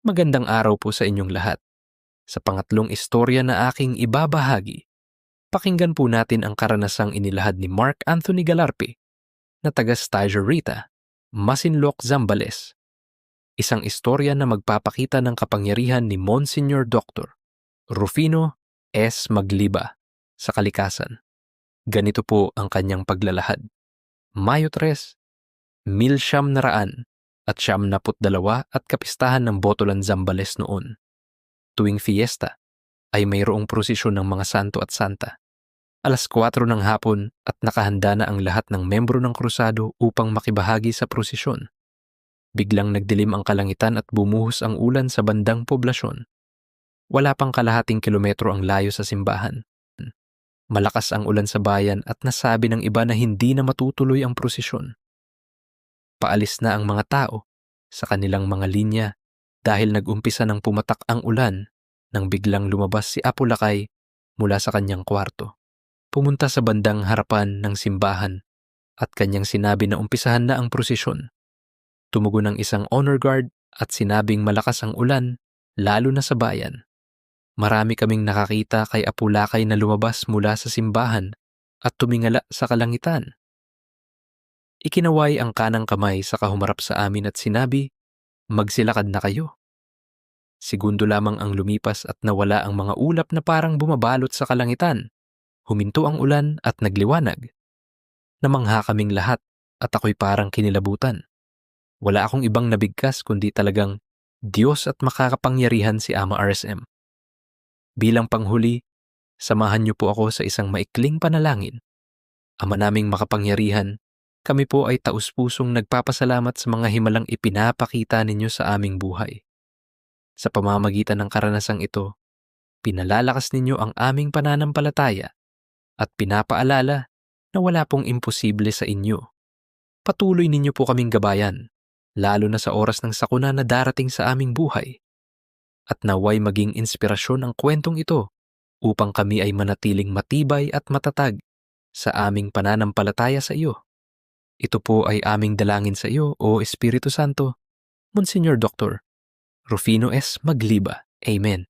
Magandang araw po sa inyong lahat. Sa pangatlong istorya na aking ibabahagi, pakinggan po natin ang karanasang inilahad ni Mark Anthony Galarpe na taga Stajer Rita, Masinloc, Zambales. Isang istorya na magpapakita ng kapangyarihan ni Monsignor Dr. Rufino S. Magliba sa kalikasan. Ganito po ang kanyang paglalahad. Mayo 3, mil siyam na raan at siyam naput dalawa at kapistahan ng Botolan Zambales noon. Tuwing fiesta ay mayroong prosesyon ng mga santo at santa. Alas 4 ng hapon at nakahanda na ang lahat ng membro ng krusado upang makibahagi sa prosesyon. Biglang nagdilim ang kalangitan at bumuhos ang ulan sa bandang poblasyon. Wala pang kalahating kilometro ang layo sa simbahan. Malakas ang ulan sa bayan at nasabi ng iba na hindi na matutuloy ang prosesyon. Paalis na ang mga tao sa kanilang mga linya dahil nag-umpisa ng pumatak ang ulan nang biglang lumabas si Apulakay mula sa kanyang kwarto. Pumunta sa bandang harapan ng simbahan at kanyang sinabi na umpisahan na ang prosesyon. Tumugon ng isang honor guard at sinabing malakas ang ulan lalo na sa bayan. Marami kaming nakakita kay Apulakay na lumabas mula sa simbahan at tumingala sa kalangitan. Ikinaway ang kanang kamay sa kahumarap sa amin at sinabi, Magsilakad na kayo. Segundo lamang ang lumipas at nawala ang mga ulap na parang bumabalot sa kalangitan. Huminto ang ulan at nagliwanag. Namangha kaming lahat at ako'y parang kinilabutan. Wala akong ibang nabigkas kundi talagang Diyos at makakapangyarihan si Ama RSM. Bilang panghuli, samahan niyo po ako sa isang maikling panalangin. Ama naming makapangyarihan, kami po ay taus-pusong nagpapasalamat sa mga himalang ipinapakita ninyo sa aming buhay. Sa pamamagitan ng karanasang ito, pinalalakas ninyo ang aming pananampalataya at pinapaalala na wala pong imposible sa inyo. Patuloy ninyo po kaming gabayan, lalo na sa oras ng sakuna na darating sa aming buhay. At naway maging inspirasyon ang kwentong ito upang kami ay manatiling matibay at matatag sa aming pananampalataya sa iyo. Ito po ay aming dalangin sa iyo, O Espiritu Santo, Monsignor Dr. Rufino S. Magliba. Amen.